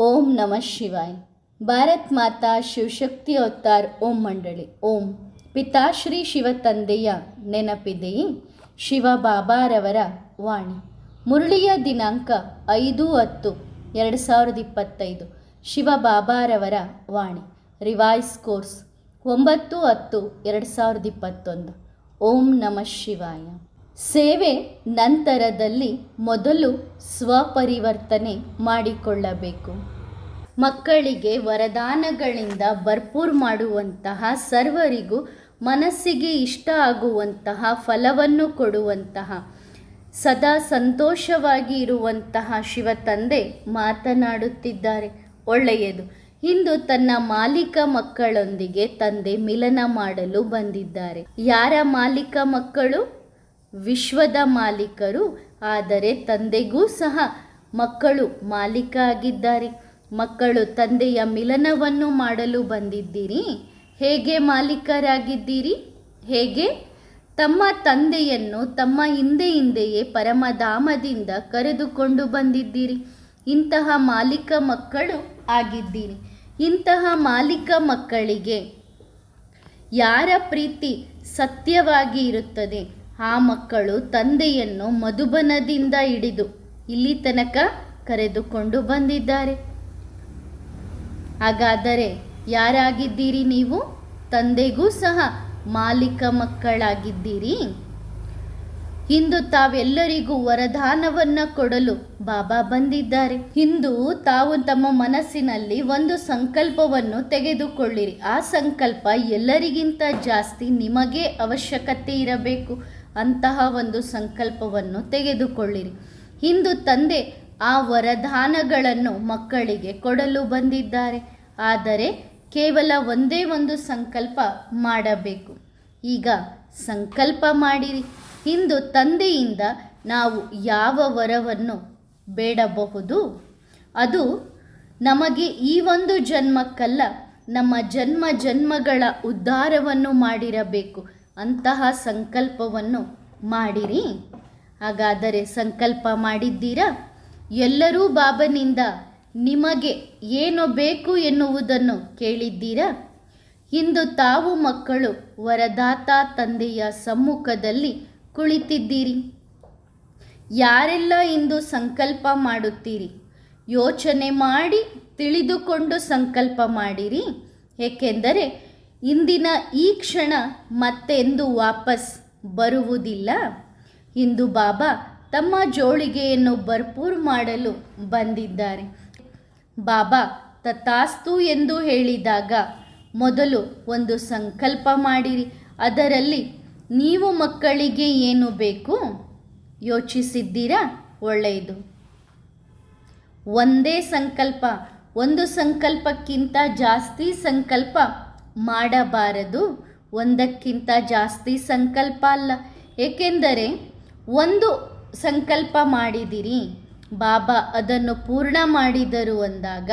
ಓಂ ನಮಃ ಶಿವಾಯ್. ಭಾರತ್ ಮಾತಾ ಶಿವಶಕ್ತಿ ಅವತಾರ್ ಓಂ ಮಂಡಳಿ. ಓಂ. ಪಿತಾಶ್ರೀ ಶಿವ ತಂದೆಯ ನೆನಪಿದೆಯೇ ಶಿವ ಬಾಬಾರವರ ವಾಣಿ. ಮುರಳಿಯ ದಿನಾಂಕ ಐದು ಹತ್ತು ಎರಡು ಸಾವಿರದ ಇಪ್ಪತ್ತೈದು. ಶಿವ ಬಾಬಾರವರ ವಾಣಿ. ರಿವೈಸ್ ಕೋರ್ಸ್ ಒಂಬತ್ತು ಹತ್ತು ಎರಡು ಸಾವಿರದ ಇಪ್ಪತ್ತೊಂದು. ಓಂ ನಮಃ ಶಿವಾಯ. ಸೇವೆ ನಂತರದಲ್ಲಿ ಮೊದಲು ಸ್ವಪರಿವರ್ತನೆ ಮಾಡಿಕೊಳ್ಳಬೇಕು. ಮಕ್ಕಳಿಗೆ ವರದಾನಗಳಿಂದ ಭರ್ಪೂರ್ ಮಾಡುವಂತಹ ಸರ್ವರಿಗೂ ಮನಸ್ಸಿಗೆ ಇಷ್ಟ ಆಗುವಂತಹ ಫಲವನ್ನು ಕೊಡುವಂತಹ, ಸದಾ ಸಂತೋಷವಾಗಿ ಇರುವಂತಹ ಶಿವ ತಂದೆ ಮಾತನಾಡುತ್ತಿದ್ದಾರೆ. ಒಳ್ಳೆಯದು. ಇಂದು ತನ್ನ ಮಾಲೀಕ ಮಕ್ಕಳೊಂದಿಗೆ ತಂದೆ ಮಿಲನ ಮಾಡಲು ಬಂದಿದ್ದಾರೆ. ಯಾರ ಮಾಲೀಕ ಮಕ್ಕಳು? ವಿಶ್ವದ ಮಾಲೀಕರು, ಆದರೆ ತಂದೆಗೂ ಸಹ ಮಕ್ಕಳು ಮಾಲೀಕ ಆಗಿದ್ದಾರೆ ಮಕ್ಕಳು ತಂದೆಯ ಮಿಲನವನ್ನು ಮಾಡಲು ಬಂದಿದ್ದೀರಿ. ಹೇಗೆ ಮಾಲೀಕರಾಗಿದ್ದೀರಿ? ಹೇಗೆ? ತಮ್ಮ ತಂದೆಯನ್ನು ತಮ್ಮ ಹಿಂದೆ ಹಿಂದೆಯೇ ಪರಮಧಾಮದಿಂದ ಕರೆದುಕೊಂಡು ಬಂದಿದ್ದೀರಿ. ಇಂತಹ ಮಾಲೀಕ ಮಕ್ಕಳು ಆಗಿದ್ದೀರಿ. ಇಂತಹ ಮಾಲೀಕ ಮಕ್ಕಳಿಗೆ ಯಾರ ಪ್ರೀತಿ ಸತ್ಯವಾಗಿ ಇರುತ್ತದೆ? ಆ ಮಕ್ಕಳು ತಂದೆಯನ್ನು ಮಧುಬನದಿಂದ ಹಿಡಿದು ಇಲ್ಲಿ ತನಕ ಕರೆದುಕೊಂಡು ಬಂದಿದ್ದಾರೆ. ಹಾಗಾದರೆ ಯಾರಾಗಿದ್ದೀರಿ ನೀವು? ತಂದೆಗೂ ಸಹ ಮಾಲೀಕ ಮಕ್ಕಳಾಗಿದ್ದೀರಿ. ಇಂದು ತಾವೆಲ್ಲರಿಗೂ ವರದಾನವನ್ನು ಕೊಡಲು ಬಾಬಾ ಬಂದಿದ್ದಾರೆ. ಇಂದು ತಾವು ತಮ್ಮ ಮನಸ್ಸಿನಲ್ಲಿ ಒಂದು ಸಂಕಲ್ಪವನ್ನು ತೆಗೆದುಕೊಳ್ಳಿರಿ. ಆ ಸಂಕಲ್ಪ ಎಲ್ಲರಿಗಿಂತ ಜಾಸ್ತಿ ನಿಮಗೆ ಅವಶ್ಯಕತೆ ಇರಬೇಕು. ಅಂತಹ ಒಂದು ಸಂಕಲ್ಪವನ್ನು ತೆಗೆದುಕೊಳ್ಳಿರಿ. ಇಂದು ತಂದೆ ಆ ವರದಾನಗಳನ್ನು ಮಕ್ಕಳಿಗೆ ಕೊಡಲು ಬಂದಿದ್ದಾರೆ. ಆದರೆ ಕೇವಲ ಒಂದೇ ಒಂದು ಸಂಕಲ್ಪ ಮಾಡಬೇಕು. ಈಗ ಸಂಕಲ್ಪ ಮಾಡಿರಿ. ಇಂದು ತಂದೆಯಿಂದ ನಾವು ಯಾವ ವರವನ್ನು ಬೇಡಬಹುದು? ಅದು ನಮಗೆ ಈ ಒಂದು ಜನ್ಮಕ್ಕಲ್ಲ, ನಮ್ಮ ಜನ್ಮ ಜನ್ಮಗಳ ಉದ್ಧಾರವನ್ನು ಮಾಡಿರಬೇಕು. ಅಂತಹ ಸಂಕಲ್ಪವನ್ನು ಮಾಡಿರಿ. ಹಾಗಾದರೆ ಸಂಕಲ್ಪ ಮಾಡಿದ್ದೀರಾ? ಎಲ್ಲರೂ ಬಾಬನಿಂದ ನಿಮಗೆ ಏನು ಬೇಕು ಎನ್ನುವುದನ್ನು ಕೇಳಿದ್ದೀರಾ? ಇಂದು ತಾವು ಮಕ್ಕಳು ವರದಾತ ತಂದೆಯ ಸಮ್ಮುಖದಲ್ಲಿ ಕುಳಿತಿದ್ದೀರಿ. ಯಾರೆಲ್ಲ ಇಂದು ಸಂಕಲ್ಪ ಮಾಡುತ್ತೀರಿ? ಯೋಚನೆ ಮಾಡಿ ತಿಳಿದುಕೊಂಡು ಸಂಕಲ್ಪ ಮಾಡಿರಿ. ಏಕೆಂದರೆ ಇಂದಿನ ಈ ಕ್ಷಣ ಮತ್ತೆಂದು ವಾಪಸ್ ಬರುವುದಿಲ್ಲ. ಇಂದು ಬಾಬಾ ತಮ್ಮ ಜೋಳಿಗೆಯನ್ನು ಭರ್ಪೂರ್ ಮಾಡಲು ಬಂದಿದ್ದಾರೆ. ಬಾಬಾ, ತಥಾಸ್ತು ಎಂದು ಹೇಳಿದಾಗ, ಮೊದಲು ಒಂದು ಸಂಕಲ್ಪ ಮಾಡಿರಿ, ಅದರಲ್ಲಿ ನೀವು ಮಕ್ಕಳಿಗೆ ಏನು ಬೇಕು ಯೋಚಿಸಿದ್ದೀರಾ? ಒಳ್ಳೆಯದು. ಒಂದೇ ಸಂಕಲ್ಪ, ಒಂದು ಸಂಕಲ್ಪಕ್ಕಿಂತ ಜಾಸ್ತಿ ಸಂಕಲ್ಪ ಮಾಡಬಾರದು. ಒಂದಕ್ಕಿಂತ ಜಾಸ್ತಿ ಸಂಕಲ್ಪ ಅಲ್ಲ. ಏಕೆಂದರೆ ಒಂದು ಸಂಕಲ್ಪ ಮಾಡಿದಿರಿ, ಬಾಬಾ ಅದನ್ನು ಪೂರ್ಣ ಮಾಡಿದರು ಅಂದಾಗ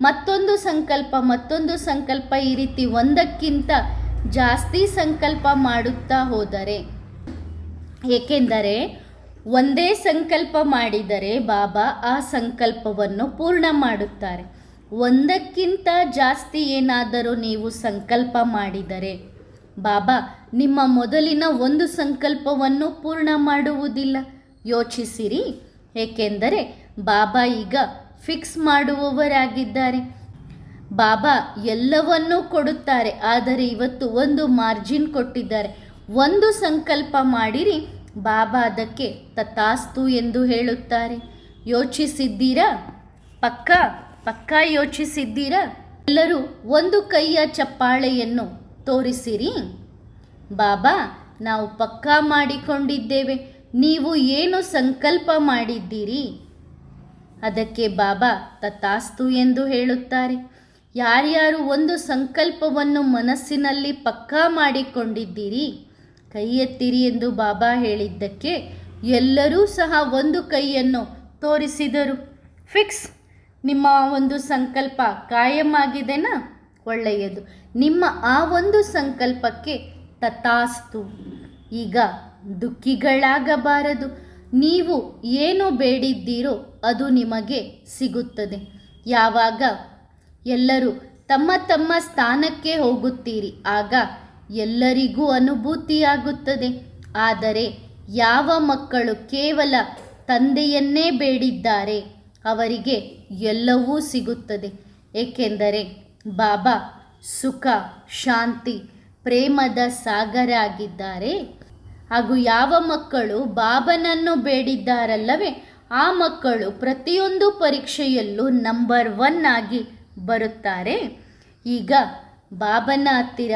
ಮತ್ತೊಂದು ಸಂಕಲ್ಪ ಮತ್ತೊಂದು ಸಂಕಲ್ಪ ಈ ರೀತಿ ಒಂದಕ್ಕಿಂತ ಜಾಸ್ತಿ ಸಂಕಲ್ಪ ಮಾಡುತ್ತಾ ಹೋದರೆ. ಏಕೆಂದರೆ ಒಂದೇ ಸಂಕಲ್ಪ ಮಾಡಿದರೆ ಬಾಬಾ ಆ ಸಂಕಲ್ಪವನ್ನು ಪೂರ್ಣ ಮಾಡುತ್ತಾರೆ. ಒಂದಕ್ಕಿಂತ ಜಾಸ್ತಿ ಏನಾದರೂ ನೀವು ಸಂಕಲ್ಪ ಮಾಡಿದರೆ ಬಾಬಾ, ನಿಮ್ಮ ಮೊದಲಿನ ಒಂದು ಸಂಕಲ್ಪವನ್ನು ಪೂರ್ಣ ಮಾಡುವುದಿಲ್ಲ. ಯೋಚಿಸಿರಿ. ಏಕೆಂದರೆ ಬಾಬಾ ಈಗ ಫಿಕ್ಸ್ ಮಾಡುವವರಾಗಿದ್ದಾರೆ. ಬಾಬಾ ಎಲ್ಲವನ್ನೂ ಕೊಡುತ್ತಾರೆ, ಆದರೆ ಇವತ್ತು ಒಂದು ಮಾರ್ಜಿನ್ ಕೊಟ್ಟಿದ್ದಾರೆ. ಒಂದು ಸಂಕಲ್ಪ ಮಾಡಿರಿ, ಬಾಬಾ ಅದಕ್ಕೆ ತಥಾಸ್ತು ಎಂದು ಹೇಳುತ್ತಾರೆ. ಯೋಚಿಸಿದ್ದೀರಾ? ಪಕ್ಕ ಪಕ್ಕ ಯೋಚಿಸಿದ್ದೀರಾ? ಎಲ್ಲರೂ ಒಂದು ಕೈಯ ಚಪ್ಪಾಳೆಯನ್ನು ತೋರಿಸಿರಿ. ಬಾಬಾ, ನಾವು ಪಕ್ಕಾ ಮಾಡಿಕೊಂಡಿದ್ದೇವೆ. ನೀವು ಏನು ಸಂಕಲ್ಪ ಮಾಡಿದ್ದೀರಿ? ಅದಕ್ಕೆ ಬಾಬಾ ತತಾಸ್ತು ಎಂದು ಹೇಳುತ್ತಾರೆ. ಯಾರ್ಯಾರು ಒಂದು ಸಂಕಲ್ಪವನ್ನು ಮನಸ್ಸಿನಲ್ಲಿ ಪಕ್ಕಾ ಮಾಡಿಕೊಂಡಿದ್ದೀರಿ? ಕೈ ಎತ್ತಿರಿ ಎಂದು ಬಾಬಾ ಹೇಳಿದ್ದಕ್ಕೆ ಎಲ್ಲರೂ ಸಹ ಒಂದು ಕೈಯನ್ನು ತೋರಿಸಿದರು. ಫಿಕ್ಸ್, ನಿಮ್ಮ ಒಂದು ಸಂಕಲ್ಪ ಕಾಯಂ ಆಗಿದೆನಾ? ಒಳ್ಳೆಯದು. ನಿಮ್ಮ ಆ ಒಂದು ಸಂಕಲ್ಪಕ್ಕೆ ತಥಾಸ್ತು. ಈಗ ದುಃಖಿಗಳಾಗಬಾರದು. ನೀವು ಏನು ಬೇಡಿದ್ದೀರೋ ಅದು ನಿಮಗೆ ಸಿಗುತ್ತದೆ. ಯಾವಾಗ ಎಲ್ಲರೂ ತಮ್ಮ ತಮ್ಮ ಸ್ಥಾನಕ್ಕೆ ಹೋಗುತ್ತೀರಿ, ಆಗ ಎಲ್ಲರಿಗೂ ಅನುಭೂತಿಯಾಗುತ್ತದೆ. ಆದರೆ ಯಾವ ಮಕ್ಕಳು ಕೇವಲ ತಂದೆಯನ್ನೇ ಬೇಡಿದ್ದಾರೆ, ಅವರಿಗೆ ಎಲ್ಲವೂ ಸಿಗುತ್ತದೆ. ಏಕೆಂದರೆ ಬಾಬಾ ಸುಖ, ಶಾಂತಿ, ಪ್ರೇಮದ ಸಾಗರ ಆಗಿದ್ದಾರೆ ಹಾಗೂ ಯಾವ ಮಕ್ಕಳು ಬಾಬನನ್ನು ಬೇಡಿದ್ದಾರಲ್ಲವೇ, ಆ ಮಕ್ಕಳು ಪ್ರತಿಯೊಂದು ಪರೀಕ್ಷೆಯಲ್ಲೂ ನಂಬರ್ ಒನ್ ಆಗಿ ಬರುತ್ತಾರೆ. ಈಗ ಬಾಬನ ಹತ್ತಿರ.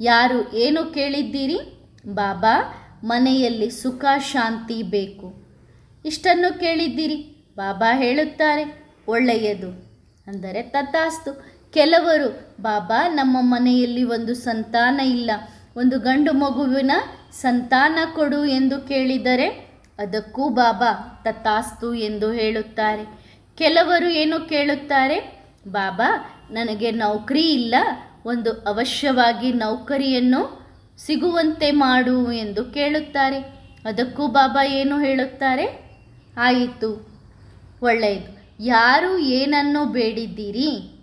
ಯಾರು ಏನು ಕೇಳಿದ್ದೀರಿ? ಬಾಬಾ, ಮನೆಯಲ್ಲಿ ಸುಖ, ಶಾಂತಿ ಬೇಕು. ಇಷ್ಟನ್ನು ಕೇಳಿದ್ದೀರಿ. ಬಾಬಾ ಹೇಳುತ್ತಾರೆ, ಒಳ್ಳೆಯದು. ಅಂದರೆ ತಥಾಸ್ತು. ಕೆಲವರು, ಬಾಬಾ, ನಮ್ಮ ಮನೆಯಲ್ಲಿ ಒಂದು ಸಂತಾನ ಇಲ್ಲ. ಒಂದು ಗಂಡು ಮಗುವಿನ ಸಂತಾನ ಕೊಡು ಎಂದು ಕೇಳಿದರೆ ಅದಕ್ಕೂ ಬಾಬಾ ತಥಾಸ್ತು ಎಂದು ಹೇಳುತ್ತಾರೆ. ಕೆಲವರು ಏನು ಕೇಳುತ್ತಾರೆ? ಬಾಬಾ, ನನಗೆ ನೌಕರಿ ಇಲ್ಲ. ಒಂದು ಅವಶ್ಯವಾಗಿ ನೌಕರಿಯನ್ನು ಸಿಗುವಂತೆ ಮಾಡು ಎಂದು ಕೇಳುತ್ತಾರೆ. ಅದಕ್ಕೂ ಬಾಬಾ ಏನು ಹೇಳುತ್ತಾರೆ? ಆಯಿತು, ಒಳ್ಳೆಯದು. ಯಾರು ಏನನ್ನು ಬೇಡಿದ್ದೀರಿ?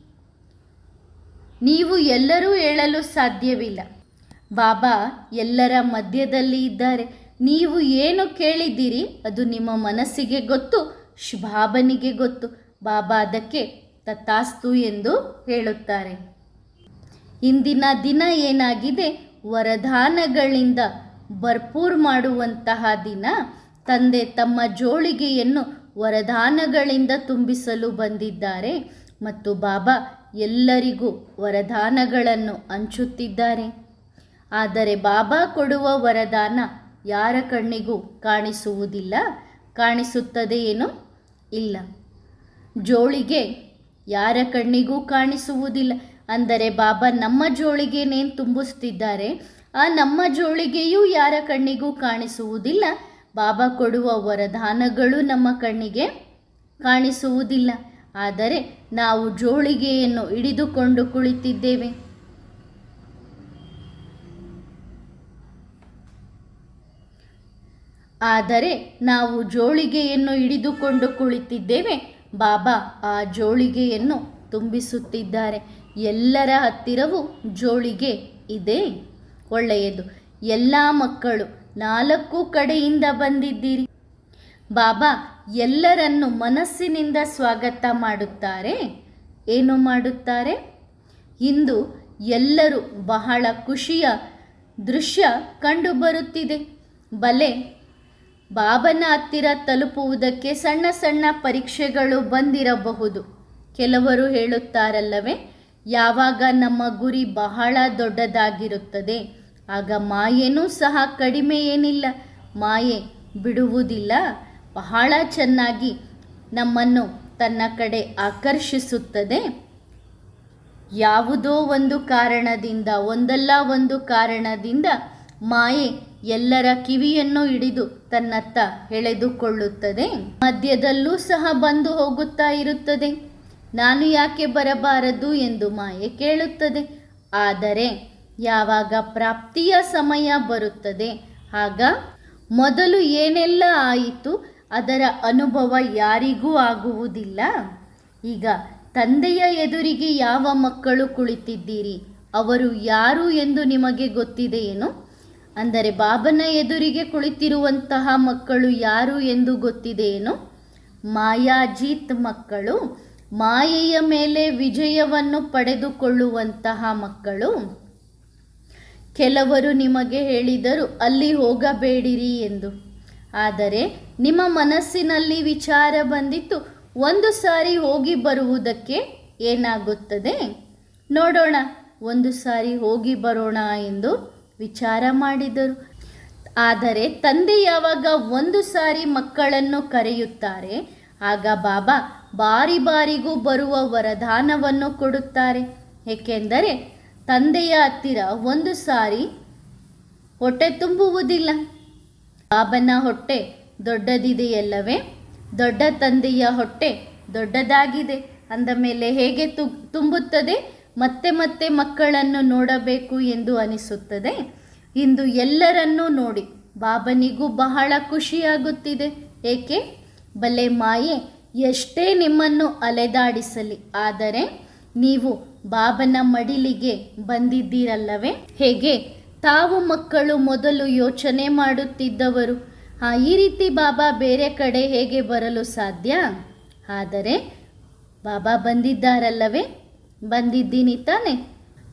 ನೀವು ಎಲ್ಲರೂ ಹೇಳಲು ಸಾಧ್ಯವಿಲ್ಲ. ಬಾಬಾ, ಎಲ್ಲರ ಮಧ್ಯದಲ್ಲಿ ಇದ್ದಾರೆ. ನೀವು ಏನು ಕೇಳಿದ್ದೀರಿ? ಅದು ನಿಮ್ಮ ಮನಸ್ಸಿಗೆ ಗೊತ್ತು, ಶುಭಾಬನಿಗೆ ಗೊತ್ತು. ಬಾಬಾ ಅದಕ್ಕೆ ತಥಾಸ್ತು ಎಂದು ಹೇಳುತ್ತಾರೆ. ಇಂದಿನ ದಿನ ಏನಾಗಿದೆ? ವರದಾನಗಳಿಂದ ಭರ್ಪೂರ್ ಮಾಡುವಂತಹ ದಿನ. ತಂದೆ ತಮ್ಮ ಜೋಳಿಗೆಯನ್ನು ವರದಾನಗಳಿಂದ ತುಂಬಿಸಲು ಬಂದಿದ್ದಾರೆ. ಮತ್ತು ಬಾಬಾ ಎಲ್ಲರಿಗೂ ವರದಾನಗಳನ್ನು ಹಂಚುತ್ತಿದ್ದಾರೆ. ಆದರೆ ಬಾಬಾ ಕೊಡುವ ವರದಾನ ಯಾರ ಕಣ್ಣಿಗೂ ಕಾಣಿಸುವುದಿಲ್ಲ, ಕಾಣಿಸುತ್ತದೆ ಏನು ಇಲ್ಲ. ಜೋಳಿಗೆ ಯಾರ ಕಣ್ಣಿಗೂ ಕಾಣಿಸುವುದಿಲ್ಲ. ಅಂದರೆ ಬಾಬಾ ನಮ್ಮ ಜೋಳಿಗೆನೇನು ತುಂಬಿಸ್ತಿದ್ದಾರೆ, ಆ ನಮ್ಮ ಜೋಳಿಗೆಯೂ ಯಾರ ಕಣ್ಣಿಗೂ ಕಾಣಿಸುವುದಿಲ್ಲ. ಬಾಬಾ ಕೊಡುವ ವರದಾನಗಳು ನಮ್ಮ ಕಣ್ಣಿಗೆ ಕಾಣಿಸುವುದಿಲ್ಲ. ಆದರೆ ನಾವು ಜೋಳಿಗೆಯನ್ನು ಹಿಡಿದುಕೊಂಡು ಕುಳಿತಿದ್ದೇವೆ. ಆದರೆ ನಾವು ಜೋಳಿಗೆಯನ್ನು ಹಿಡಿದುಕೊಂಡು ಕುಳಿತಿದ್ದೇವೆ. ಬಾಬಾ ಆ ಜೋಳಿಗೆಯನ್ನು ತುಂಬಿಸುತ್ತಿದ್ದಾರೆ. ಎಲ್ಲರ ಹತ್ತಿರವೂ ಜೋಳಿಗೆ ಇದೆ. ಒಳ್ಳೆಯದು. ಎಲ್ಲ ಮಕ್ಕಳು ನಾಲ್ಕು ಕಡೆಯಿಂದ ಬಂದಿದ್ದೀರಿ. ಬಾಬಾ ಎಲ್ಲರನ್ನು ಮನಸ್ಸಿನಿಂದ ಸ್ವಾಗತ ಮಾಡುತ್ತಾರೆ. ಏನು ಮಾಡುತ್ತಾರೆ? ಇಂದು ಎಲ್ಲರೂ ಬಹಳ ಖುಷಿಯ ದೃಶ್ಯ ಕಂಡುಬರುತ್ತಿದೆ. ಬಲೆ, ಬಾಬನ ಹತ್ತಿರ ತಲುಪುವುದಕ್ಕೆ ಸಣ್ಣ ಸಣ್ಣ ಪರೀಕ್ಷೆಗಳು ಬಂದಿರಬಹುದು. ಕೆಲವರು ಹೇಳುತ್ತಾರಲ್ಲವೇ, ಯಾವಾಗ ನಮ್ಮ ಗುರಿ ಬಹಳ ದೊಡ್ಡದಾಗಿರುತ್ತದೆ, ಆಗ ಮಾಯೆನೂ ಸಹ ಕಡಿಮೆ ಏನಿಲ್ಲ ಮಾಯೆ ಬಿಡುವುದಿಲ್ಲ. ಬಹಳ ಚೆನ್ನಾಗಿ ನಮ್ಮನ್ನು ತನ್ನ ಕಡೆ ಆಕರ್ಷಿಸುತ್ತದೆ. ಯಾವುದೋ ಒಂದು ಕಾರಣದಿಂದ, ಒಂದಲ್ಲ ಒಂದು ಕಾರಣದಿಂದ ಮಾಯೆ ಎಲ್ಲರ ಕಿವಿಯನ್ನು ಹಿಡಿದು ತನ್ನತ್ತ ಎಳೆದುಕೊಳ್ಳುತ್ತದೆ. ಮಧ್ಯದಲ್ಲೂ ಸಹ ಬಂದು ಹೋಗುತ್ತಾ ಇರುತ್ತದೆ. ನಾನು ಯಾಕೆ ಬರಬಾರದು ಎಂದು ಮಾಯೆ ಕೇಳುತ್ತದೆ. ಆದರೆ ಯಾವಾಗ ಪ್ರಾಪ್ತಿಯ ಸಮಯ ಬರುತ್ತದೆ, ಆಗ ಮೊದಲು ಏನೆಲ್ಲ ಆಯಿತು ಅದರ ಅನುಭವ ಯಾರಿಗೂ ಆಗುವುದಿಲ್ಲ. ಈಗ ತಂದೆಯ ಎದುರಿಗೆ ಯಾವ ಮಕ್ಕಳು ಕುಳಿತಿದ್ದೀರಿ? ಅವರು ಯಾರು ಎಂದು ನಿಮಗೆ ಗೊತ್ತಿದೆಯೇನು? ಅಂದರೆ ಬಾಬನ ಎದುರಿಗೆ ಕುಳಿತಿರುವಂತಹ ಮಕ್ಕಳು ಯಾರು ಎಂದು ಗೊತ್ತಿದೆಯೇನು? ಮಾಯಾಜೀತ್ ಮಕ್ಕಳು, ಮಾಯೆಯ ಮೇಲೆ ವಿಜಯವನ್ನು ಪಡೆದುಕೊಳ್ಳುವಂತಹ ಮಕ್ಕಳು. ಕೆಲವರು ನಿಮಗೆ ಹೇಳಿದರು, ಅಲ್ಲಿ ಹೋಗಬೇಡಿರಿ ಎಂದು. ಆದರೆ ನಿಮ್ಮ ಮನಸ್ಸಿನಲ್ಲಿ ವಿಚಾರ ಬಂದಿತ್ತು. ಒಂದು ಸಾರಿ ಹೋಗಿ ಬರುವುದಕ್ಕೆ ಏನಾಗುತ್ತದೆ? ನೋಡೋಣ. ಒಂದು ಸಾರಿ ಹೋಗಿ ಬರೋಣ ಎಂದು ವಿಚಾರ ಮಾಡಿದರು. ಆದರೆ ತಂದೆ ಯಾವಾಗ ಒಂದು ಸಾರಿ ಮಕ್ಕಳನ್ನು ಕರೆಯುತ್ತಾರೆ, ಆಗ ಬಾಬಾ ಬಾರಿ ಬಾರಿಗೂ ಬರುವ ವರದಾನವನ್ನು ಕೊಡುತ್ತಾರೆ. ಏಕೆಂದರೆ ತಂದೆಯ ಹತ್ತಿರ ಒಂದು ಸಾರಿ ಹೊಟ್ಟೆ ತುಂಬುವುದಿಲ್ಲ. ಬಾಬನ ಹೊಟ್ಟೆ ದೊಡ್ಡದಿದೆಯಲ್ಲವೇ? ದೊಡ್ಡ ತಂದೆಯ ಹೊಟ್ಟೆ ದೊಡ್ಡದಾಗಿದೆ. ಅಂದ ಮೇಲೆ ಹೇಗೆ ತು, ತುಂಬುತ್ತದೆ? ಮತ್ತೆ ಮತ್ತೆ ಮಕ್ಕಳನ್ನು ನೋಡಬೇಕು ಎಂದು ಅನಿಸುತ್ತದೆ. ಇಂದು ಎಲ್ಲರನ್ನೂ ನೋಡಿ, ಬಾಬನಿಗೂ ಬಹಳ ಖುಷಿಯಾಗುತ್ತಿದೆ. ಏಕೆ? ಬಲೆ ಮಾಯೆ, ಎಷ್ಟೇ ನಿಮ್ಮನ್ನು ಅಲೆದಾಡಿಸಲಿ, ಆದರೆ ನೀವು ಬಾಬನ ಮಡಿಲಿಗೆ ಬಂದಿದ್ದೀರಲ್ಲವೇ? ಹೇಗೆ? ತಾವು ಮಕ್ಕಳು ಮೊದಲು ಯೋಚನೆ ಮಾಡುತ್ತಿದ್ದವರು. ಈ ರೀತಿ ಬಾಬಾ ಬೇರೆ ಕಡೆ ಹೇಗೆ ಬರಲು ಸಾಧ್ಯ? ಆದರೆ, ಬಾಬಾ ಬಂದಿದ್ದಾರಲ್ಲವೇ? ಬಂದಿದ್ದೀನಿ ತಾನೆ.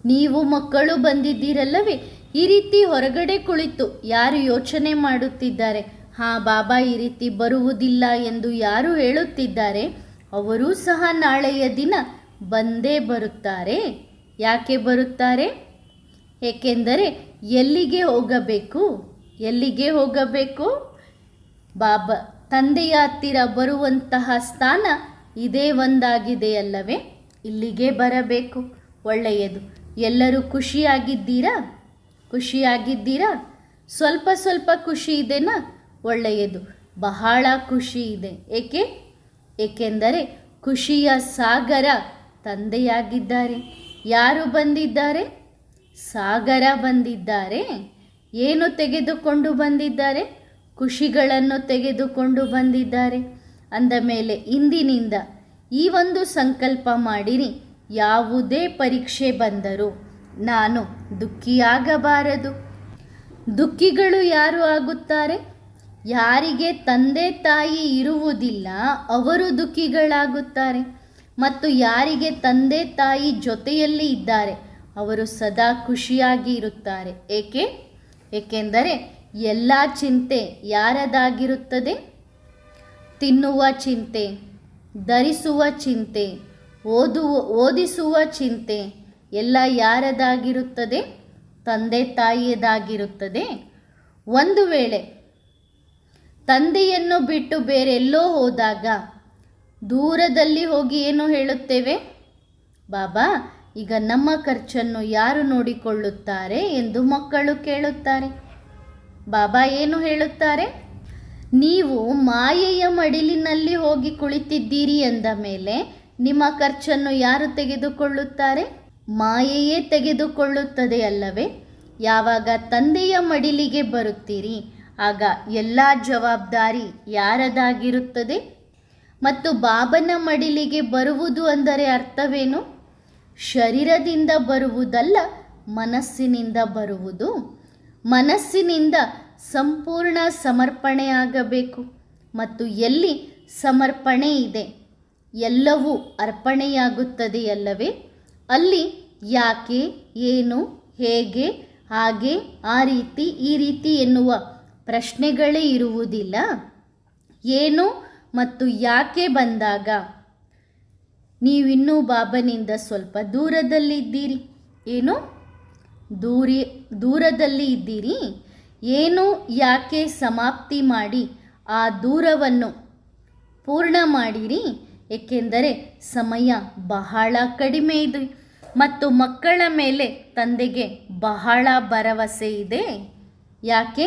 ನೀವು ಮಕ್ಕಳು ಬಂದಿದ್ದೀರಲ್ಲವೇ? ಈ ರೀತಿ ಹೊರಗಡೆ ಕುಳಿತು ಯಾರು ಯೋಚನೆ ಮಾಡುತ್ತಿದ್ದಾರೆ? ಹಾ, ಬಾಬಾ ಈ ರೀತಿ ಬರುವುದಿಲ್ಲ ಎಂದು ಯಾರು ಹೇಳುತ್ತಿದ್ದಾರೆ? ಅವರೂ ಸಹ ನಾಳೆಯ ದಿನ ಬಂದೇ ಬರುತ್ತಾರೆ. ಯಾಕೆ ಬರುತ್ತಾರೆ? ಏಕೆಂದರೆ ಎಲ್ಲಿಗೆ ಹೋಗಬೇಕು? ಎಲ್ಲಿಗೆ ಹೋಗಬೇಕು? ಬಾಬಾ, ತಂದೆಯ ಹತ್ತಿರ ಬರುವಂತಹ ಸ್ಥಾನ ಇದೇ ಒಂದಾಗಿದೆಯಲ್ಲವೇ? ಇಲ್ಲಿಗೆ ಬರಬೇಕು. ಒಳ್ಳೆಯದು. ಎಲ್ಲರೂ ಖುಷಿಯಾಗಿದ್ದೀರಾ? ಖುಷಿಯಾಗಿದ್ದೀರಾ? ಸ್ವಲ್ಪ ಸ್ವಲ್ಪ ಖುಷಿ ಇದೆನಾ? ಒಳ್ಳೆಯದು. ಬಹಳ ಖುಷಿ ಇದೆ. ಏಕೆ? ಏಕೆಂದರೆ ಖುಷಿಯ ಸಾಗರ ತಂದೆಯಾಗಿದ್ದಾರೆ. ಯಾರು ಬಂದಿದ್ದಾರೆ? ಸಾಗರ ಬಂದಿದ್ದಾರೆ. ಏನು ತೆಗೆದುಕೊಂಡು ಬಂದಿದ್ದಾರೆ? ಖುಷಿಗಳನ್ನು ತೆಗೆದುಕೊಂಡು ಬಂದಿದ್ದಾರೆ. ಅಂದ ಮೇಲೆ ಇಂದಿನಿಂದ ಈ ಒಂದು ಸಂಕಲ್ಪ ಮಾಡಿರಿ. ಯಾವುದೇ ಪರೀಕ್ಷೆ ಬಂದರೂ ನಾನು ದುಃಖಿಯಾಗಬಾರದು. ದುಃಖಿಗಳು ಯಾರು ಆಗುತ್ತಾರೆ? ಯಾರಿಗೆ ತಂದೆ ತಾಯಿ ಇರುವುದಿಲ್ಲ, ಅವರು ದುಃಖಿಗಳಾಗುತ್ತಾರೆ. ಮತ್ತು ಯಾರಿಗೆ ತಂದೆ ತಾಯಿ ಜೊತೆಯಲ್ಲಿ ಇದ್ದಾರೆ? ಅವರು ಸದಾ ಖುಷಿಯಾಗಿ ಇರುತ್ತಾರೆ. ಏಕೆ? ಏಕೆಂದರೆ ಎಲ್ಲ ಚಿಂತೆ ಯಾರದಾಗಿರುತ್ತದೆ? ತಿನ್ನುವ ಚಿಂತೆ, ಧರಿಸುವ ಚಿಂತೆ ಓದುವ ಓದಿಸುವ ಚಿಂತೆ ಎಲ್ಲ ಯಾರದಾಗಿರುತ್ತದೆ? ತಂದೆ ತಾಯಿಯದಾಗಿರುತ್ತದೆ. ಒಂದು ವೇಳೆ ತಂದೆಯನ್ನು ಬಿಟ್ಟು ಬೇರೆಲ್ಲೋ ಹೋದಾಗ ದೂರದಲ್ಲಿ ಹೋಗಿ ಏನು ಹೇಳುತ್ತೇವೆ? ಬಾಬಾ ಈಗ ನಮ್ಮ ಖರ್ಚನ್ನು ಯಾರು ನೋಡಿಕೊಳ್ಳುತ್ತಾರೆ ಎಂದು ಮಕ್ಕಳು ಕೇಳುತ್ತಾರೆ. ಬಾಬಾ ಏನು ಹೇಳುತ್ತಾರೆ? ನೀವು ಮಾಯೆಯ ಮಡಿಲಿನಲ್ಲಿ ಹೋಗಿ ಕುಳಿತಿದ್ದೀರಿ ಎಂದ ಮೇಲೆ ನಿಮ್ಮ ಖರ್ಚನ್ನು ಯಾರು ತೆಗೆದುಕೊಳ್ಳುತ್ತಾರೆ? ಮಾಯೆಯೇ ತೆಗೆದುಕೊಳ್ಳುತ್ತದೆ ಅಲ್ಲವೇ? ಯಾವಾಗ ತಂದೆಯ ಮಡಿಲಿಗೆ ಬರುತ್ತೀರಿ, ಆಗ ಎಲ್ಲ ಜವಾಬ್ದಾರಿ ಯಾರದಾಗಿರುತ್ತದೆ? ಮತ್ತು ಬಾಬನ ಮಡಿಲಿಗೆ ಬರುವುದು ಅಂದರೆ ಅರ್ಥವೇನು? ಶರೀರದಿಂದ ಬರುವುದಲ್ಲ, ಮನಸ್ಸಿನಿಂದ ಬರುವುದು. ಮನಸ್ಸಿನಿಂದ ಸಂಪೂರ್ಣ ಸಮರ್ಪಣೆಯಾಗಬೇಕು. ಮತ್ತು ಎಲ್ಲಿ ಸಮರ್ಪಣೆ ಇದೆ? ಎಲ್ಲವೂ ಅರ್ಪಣೆಯಾಗುತ್ತದೆಯಲ್ಲವೇ ಅಲ್ಲಿ ಯಾಕೆ, ಏನು, ಹೇಗೆ, ಹಾಗೆ, ಆ ರೀತಿ, ಈ ರೀತಿ ಎನ್ನುವ ಪ್ರಶ್ನೆಗಳೇ ಇರುವುದಿಲ್ಲ. ಏನು ಮತ್ತು ಯಾಕೆ ಬಂದಾಗ? ನೀವಿನ್ನೂ ಬಾಬನಿಂದ ಸ್ವಲ್ಪ ದೂರದಲ್ಲಿದ್ದೀರಿ. ಏನು? ದೂರಿ ದೂರದಲ್ಲಿ ಇದ್ದೀರಿ ಏನು ಯಾಕೆ ಸಮಾಪ್ತಿ ಮಾಡಿ ಆ ದೂರವನ್ನು ಪೂರ್ಣ ಮಾಡಿರಿ? ಏಕೆಂದರೆ ಸಮಯ ಬಹಳ ಕಡಿಮೆ ಇದೆ ಮತ್ತು ಮಕ್ಕಳ ಮೇಲೆ ತಂದೆಗೆ ಬಹಳ ಭರವಸೆ ಇದೆ. ಯಾಕೆ?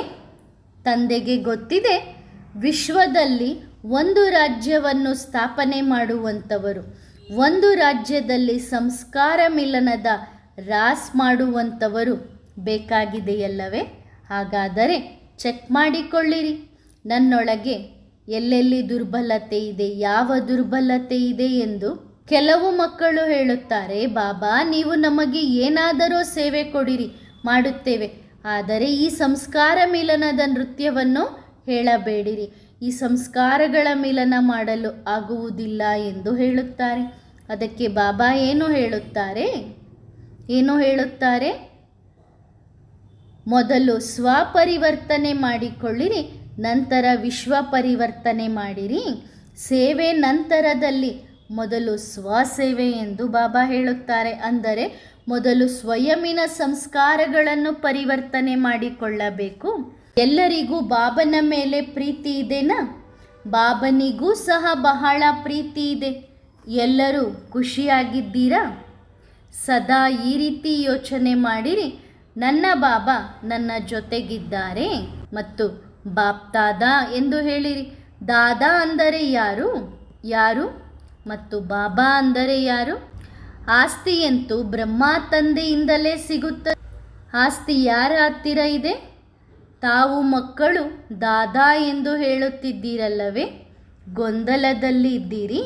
ತಂದೆಗೆ ಗೊತ್ತಿದೆ, ವಿಶ್ವದಲ್ಲಿ ಒಂದು ರಾಜ್ಯವನ್ನು ಸ್ಥಾಪನೆ ಮಾಡುವಂಥವರು ಒಂದು ರಾಜ್ಯದಲ್ಲಿ ಸಂಸ್ಕಾರ ಮಿಲನದ ರಾಸ್ ಮಾಡುವಂಥವರು ಬೇಕಾಗಿದೆಯಲ್ಲವೇ? ಹಾಗಾದರೆ ಚೆಕ್ ಮಾಡಿಕೊಳ್ಳಿರಿ. ನನ್ನೊಳಗೆ ಎಲ್ಲೆಲ್ಲಿ ದುರ್ಬಲತೆ ಇದೆ, ಯಾವ ದುರ್ಬಲತೆ ಇದೆ ಎಂದು ಕೆಲವು ಮಕ್ಕಳು ಹೇಳುತ್ತಾರೆ, ಬಾಬಾ, ನೀವು ನಮಗೆ ಏನಾದರೂ ಸೇವೆ ಕೊಡಿರಿ, ಮಾಡುತ್ತೇವೆ. ಆದರೆ ಈ ಸಂಸ್ಕಾರ ಮಿಲನದ ನೃತ್ಯವನ್ನು ಹೇಳಬೇಡಿರಿ. ಈ ಸಂಸ್ಕಾರಗಳ ಮಿಲನ ಮಾಡಲು ಆಗುವುದಿಲ್ಲ ಎಂದು ಹೇಳುತ್ತಾರೆ. ಅದಕ್ಕೆ ಬಾಬಾ ಏನು ಹೇಳುತ್ತಾರೆ? ಏನು ಹೇಳುತ್ತಾರೆ? ಮೊದಲು ಸ್ವಪರಿವರ್ತನೆ ಮಾಡಿಕೊಳ್ಳಿರಿ, ನಂತರ ವಿಶ್ವ ಪರಿವರ್ತನೆ ಮಾಡಿರಿ. ಸೇವೆ ನಂತರದಲ್ಲಿ ಮೊದಲು ಸ್ವಸೇವೆ ಎಂದು ಬಾಬಾ ಹೇಳುತ್ತಾರೆ. ಅಂದರೆ ಮೊದಲು ಸ್ವಯಮಿನ ಸಂಸ್ಕಾರಗಳನ್ನು ಪರಿವರ್ತನೆ ಮಾಡಿಕೊಳ್ಳಬೇಕು. ಎಲ್ಲರಿಗೂ ಬಾಬನ ಮೇಲೆ ಪ್ರೀತಿ ಇದೆನಾ? ಬಾಬನಿಗೂ ಸಹ ಬಹಳ ಪ್ರೀತಿ ಇದೆ. ಎಲ್ಲರೂ ಖುಷಿಯಾಗಿದ್ದೀರಾ? ಸದಾ ಈ ರೀತಿ ಯೋಚನೆ ಮಾಡಿರಿ. ನನ್ನ ಬಾಬಾ ನನ್ನ ಜೊತೆಗಿದ್ದಾರೆ ಮತ್ತು ಬಾಪ್ತಾದ ಎಂದು ಹೇಳಿರಿ. ದಾದಾ ಅಂದರೆ ಯಾರು? ಯಾರು? ಮತ್ತು ಬಾಬಾ ಅಂದರೆ ಯಾರು? ಆಸ್ತಿಯಂತೂ ಬ್ರಹ್ಮ ತಂದೆಯಿಂದಲೇ ಸಿಗುತ್ತದೆ ಆಸ್ತಿ ಯಾರ ಹತ್ತಿರ ಇದೆ? ತಾವು ಮಕ್ಕಳು ದಾದಾ ಎಂದು ಹೇಳುತ್ತಿದ್ದೀರಲ್ಲವೇ? ಗೊಂದಲದಲ್ಲಿ ಇದ್ದೀರಿ?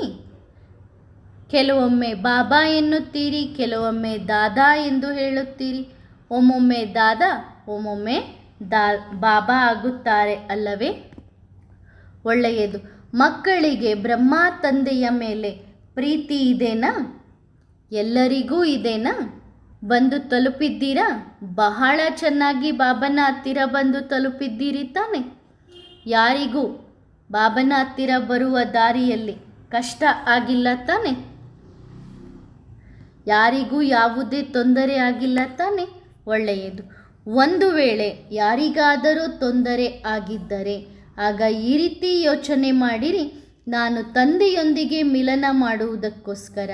ಕೆಲವೊಮ್ಮೆ ಬಾಬಾ ಎನ್ನುತ್ತೀರಿ, ಕೆಲವೊಮ್ಮೆ ದಾದಾ ಎಂದು ಹೇಳುತ್ತೀರಿ. ಒಮ್ಮೊಮ್ಮೆ ದಾದಾ, ಒಮ್ಮೊಮ್ಮೆ ದಾ, ಬಾಬಾ ಆಗುತ್ತಾರೆ ಅಲ್ಲವೇ? ಒಳ್ಳೆಯದು. ಮಕ್ಕಳಿಗೆ ಬ್ರಹ್ಮ ತಂದೆಯ ಮೇಲೆ ಪ್ರೀತಿ ಇದೆನಾ? ಎಲ್ಲರಿಗೂ ಇದೆನಾ? ಬಂದು ತಲುಪಿದ್ದೀರಾ? ಬಹಳ ಚೆನ್ನಾಗಿ ಬಾಬನ ಹತ್ತಿರ ಬಂದು ತಲುಪಿದ್ದೀರಿ ತಾನೆ. ಯಾರಿಗೂ ಬಾಬನ ಹತ್ತಿರ ಬರುವ ದಾರಿಯಲ್ಲಿ ಕಷ್ಟ ಆಗಿಲ್ಲ ತಾನೆ. ಯಾರಿಗೂ ಯಾವುದೇ ತೊಂದರೆ ಆಗಿಲ್ಲ ತಾನೆ. ಒಳ್ಳೆಯದು. ಒಂದು ವೇಳೆ ಯಾರಿಗಾದರೂ ತೊಂದರೆ ಆಗಿದ್ದರೆ ಆಗ ಈ ರೀತಿ ಯೋಚನೆ ಮಾಡಿರಿ. ನಾನು ತಂದೆಯೊಂದಿಗೆ ಮಿಲನ ಮಾಡುವುದಕ್ಕೋಸ್ಕರ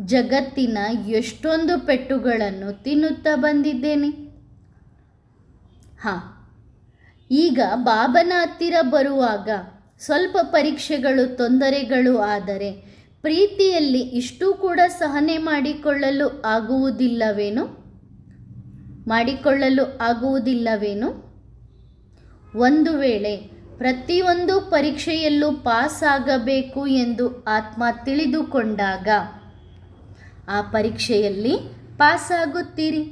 ಜಗತ್ತಿನ ಎಷ್ಟೊಂದು ಪೆಟ್ಟುಗಳನ್ನು ತಿನ್ನುತ್ತಾ ಬಂದಿದ್ದೇನೆ. ಹಾಂ, ಈಗ ಬಾಬನ ಹತ್ತಿರ ಬರುವಾಗ ಸ್ವಲ್ಪ ಪರೀಕ್ಷೆಗಳು ತೊಂದರೆಗಳು ಆದರೆ ಪ್ರೀತಿಯಲ್ಲಿ ಇಷ್ಟು ಕೂಡ ಸಹನೆ ಮಾಡಿಕೊಳ್ಳಲು ಆಗುವುದಿಲ್ಲವೇನು? ಮಾಡಿಕೊಳ್ಳಲು ಆಗುವುದಿಲ್ಲವೇನು? ಒಂದು ವೇಳೆ ಪ್ರತಿಯೊಂದು ಪರೀಕ್ಷೆಯಲ್ಲೂ ಪಾಸ್ ಆಗಬೇಕು ಎಂದು ಆತ್ಮ ತಿಳಿದುಕೊಂಡಾಗ ಆ ಪರೀಕ್ಷೆಯಲ್ಲಿ ಪಾಸಾಗುತ್ತೀರಿ.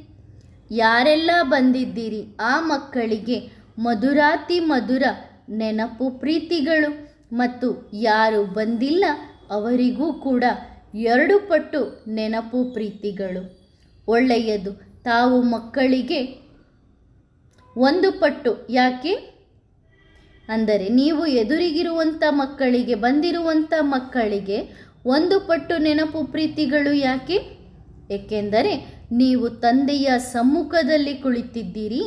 ಯಾರೆಲ್ಲ ಬಂದಿದ್ದೀರಿ, ಆ ಮಕ್ಕಳಿಗೆ ಮಧುರಾತಿ ಮಧುರ ನೆನಪು ಪ್ರೀತಿಗಳು ಮತ್ತು ಯಾರು ಬಂದಿಲ್ಲ, ಅವರಿಗೂ ಕೂಡ ಎರಡು ಪಟ್ಟು ನೆನಪು ಪ್ರೀತಿಗಳು. ಒಳ್ಳೆಯದು, ತಾವು ಮಕ್ಕಳಿಗೆ ಒಂದು ಪಟ್ಟು. ಯಾಕೆ? ಅಂದರೆ, ನೀವು ಎದುರಿಗಿರುವಂಥ ಮಕ್ಕಳಿಗೆ, ಬಂದಿರುವಂಥ ಮಕ್ಕಳಿಗೆ ಒಂದು ಪಟ್ಟು ನೆನಪು ಪ್ರೀತಿಗಳು ಯಾಕೆ? ಏಕೆಂದರೆ ನೀವು ತಂದೆಯ ಸಮ್ಮುಖದಲ್ಲಿ ಕುಳಿತಿದ್ದೀರಿ,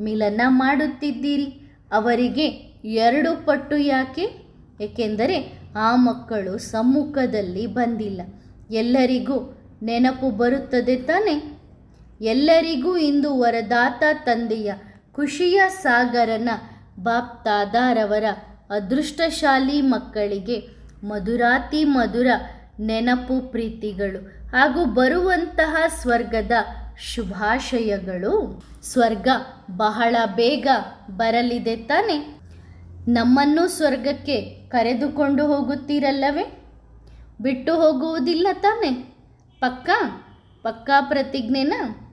ಮಿಲನ ಮಾಡುತ್ತಿದ್ದೀರಿ. ಅವರಿಗೆ ಎರಡು ಪಟ್ಟು ಯಾಕೆ? ಏಕೆಂದರೆ ಆ ಮಕ್ಕಳು ಸಮ್ಮುಖದಲ್ಲಿ ಬಂದಿಲ್ಲ. ಎಲ್ಲರಿಗೂ ನೆನಪು ಬರುತ್ತದೆ ತಾನೆ? ಎಲ್ಲರಿಗೂ ಇಂದು ವರದಾತ ತಂದೆಯ ಖುಷಿಯ ಸಾಗರನ ಬಾಪ್ತಾದಾರವರ ಅದೃಷ್ಟಶಾಲಿ ಮಕ್ಕಳಿಗೆ ಮಧುರಾತಿ ಮಧುರ ನೆನಪು ಪ್ರೀತಿಗಳು ಹಾಗೂ ಬರುವಂತಹ ಸ್ವರ್ಗದ ಶುಭಾಶಯಗಳು. ಸ್ವರ್ಗ ಬಹಳ ಬೇಗ ಬರಲಿದೆ ತಾನೆ? ನಮ್ಮನ್ನು ಸ್ವರ್ಗಕ್ಕೆ ಕರೆದುಕೊಂಡು ಹೋಗುತ್ತೀರಲ್ಲವೇ? ಬಿಟ್ಟು ಹೋಗುವುದಿಲ್ಲ ತಾನೆ? ಪಕ್ಕಾ? ಪಕ್ಕಾ ಪ್ರತಿಜ್ಞೆನಾ?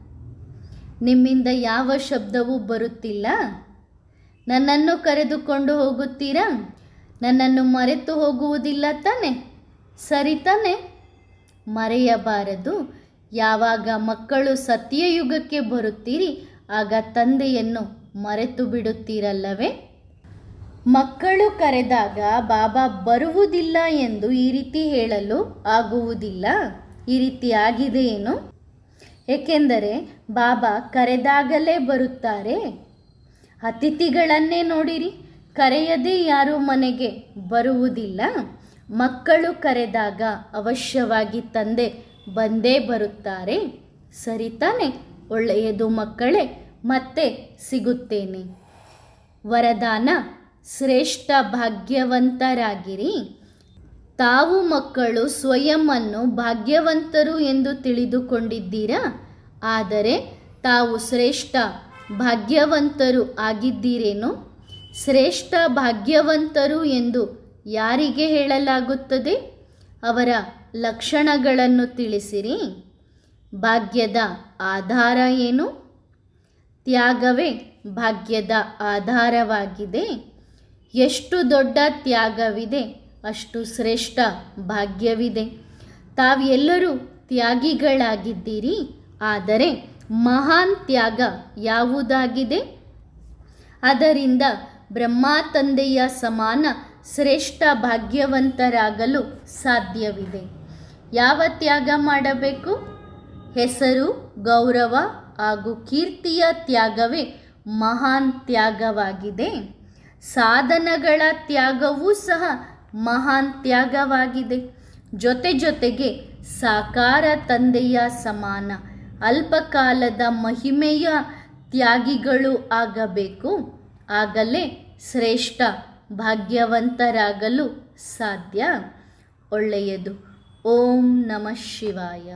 ನಿಮ್ಮಿಂದ ಯಾವ ಶಬ್ದವೂ ಬರುತ್ತಿಲ್ಲ. ನನ್ನನ್ನು ಕರೆದುಕೊಂಡು ಹೋಗುತ್ತೀರಾ? ನನ್ನನ್ನು ಮರೆತು ಹೋಗುವುದಿಲ್ಲ ತಾನೆ? ಸರಿ ತಾನೆ? ಮರೆಯಬಾರದು. ಯಾವಾಗ ಮಕ್ಕಳು ಸತ್ಯಯುಗಕ್ಕೆ ಬರುತ್ತೀರಿ, ಆಗ ತಂದೆಯನ್ನು ಮರೆತು ಬಿಡುತ್ತೀರಲ್ಲವೇ? ಮಕ್ಕಳು ಕರೆದಾಗ ಬಾಬಾ ಬರುವುದಿಲ್ಲ ಎಂದು ಈ ರೀತಿ ಹೇಳಲು ಆಗುವುದಿಲ್ಲ. ಈ ರೀತಿ ಆಗಿದೆ ಏನು ಏಕೆಂದರೆ ಬಾಬಾ ಕರೆದಾಗಲೇ ಬರುತ್ತಾರೆ. ಅತಿಥಿಗಳನ್ನೇ ನೋಡಿರಿ. ಕರೆಯದೇ ಯಾರೂ ಮನೆಗೆ ಬರುವುದಿಲ್ಲ. ಮಕ್ಕಳು ಕರೆದಾಗ ಅವಶ್ಯವಾಗಿ ತಂದೆ ಬಂದೇ ಬರುತ್ತಾರೆ. ಸರಿ ತಾನೆ, ಒಳ್ಳೆಯದು ಮಕ್ಕಳೇ, ಮತ್ತೆ ಸಿಗುತ್ತೇನೆ. ವರದಾನ, ಶ್ರೇಷ್ಠ ಭಾಗ್ಯವಂತರಾಗಿರಿ. ತಾವು ಮಕ್ಕಳು ಸ್ವಯಂನ್ನು ಭಾಗ್ಯವಂತರು ಎಂದು ತಿಳಿದುಕೊಂಡಿದ್ದೀರಾ? ಆದರೆ ತಾವು ಶ್ರೇಷ್ಠ ಭಾಗ್ಯವಂತರು ಆಗಿದ್ದೀರೇನು? ಶ್ರೇಷ್ಠ ಭಾಗ್ಯವಂತರು ಎಂದು ಯಾರಿಗೆ ಹೇಳಲಾಗುತ್ತದೆ? ಅವರ ಲಕ್ಷಣಗಳನ್ನು ತಿಳಿಸಿರಿ. ಭಾಗ್ಯದ ಆಧಾರ ಏನು? ತ್ಯಾಗವೇ ಭಾಗ್ಯದ ಆಧಾರವಾಗಿದೆ. ಎಷ್ಟು ದೊಡ್ಡ ತ್ಯಾಗವಿದೆ, ಅಷ್ಟು ಶ್ರೇಷ್ಠ ಭಾಗ್ಯವಿದೆ. ತಾವೆಲ್ಲರೂ ತ್ಯಾಗಿಗಳಾಗಿದ್ದೀರಿ, ಆದರೆ ಮಹಾನ್ ತ್ಯಾಗ ಯಾವುದಾಗಿದೆ? ಅದರಿಂದ ಬ್ರಹ್ಮ ತಂದೆಯ ಸಮಾನ ಶ್ರೇಷ್ಠ ಭಾಗ್ಯವಂತರಾಗಲು ಸಾಧ್ಯವಿದೆ. ಯಾವ ತ್ಯಾಗ ಮಾಡಬೇಕು? ಹೆಸರು, ಗೌರವ ಹಾಗೂ ಕೀರ್ತಿಯ ತ್ಯಾಗವೇ ಮಹಾನ್ ತ್ಯಾಗವಾಗಿದೆ. ಸಾಧನಗಳ ತ್ಯಾಗವೂ ಸಹ ಮಹಾನ್ ತ್ಯಾಗವಾಗಿದೆ. ಜೊತೆ ಜೊತೆಗೆ ಸಾಕಾರ ತಂದೆಯ ಸಮಾನ, ಅಲ್ಪಕಾಲದ ಮಹಿಮೆಯ ತ್ಯಾಗಿಗಳು ಆಗಬೇಕು. ಆಗಲೇ ಶ್ರೇಷ್ಠ ಭಾಗ್ಯವಂತರಾಗಲು ಸಾಧ್ಯ. ಒಳ್ಳೆಯದು. ಓಂ ನಮಃ ಶಿವಾಯ.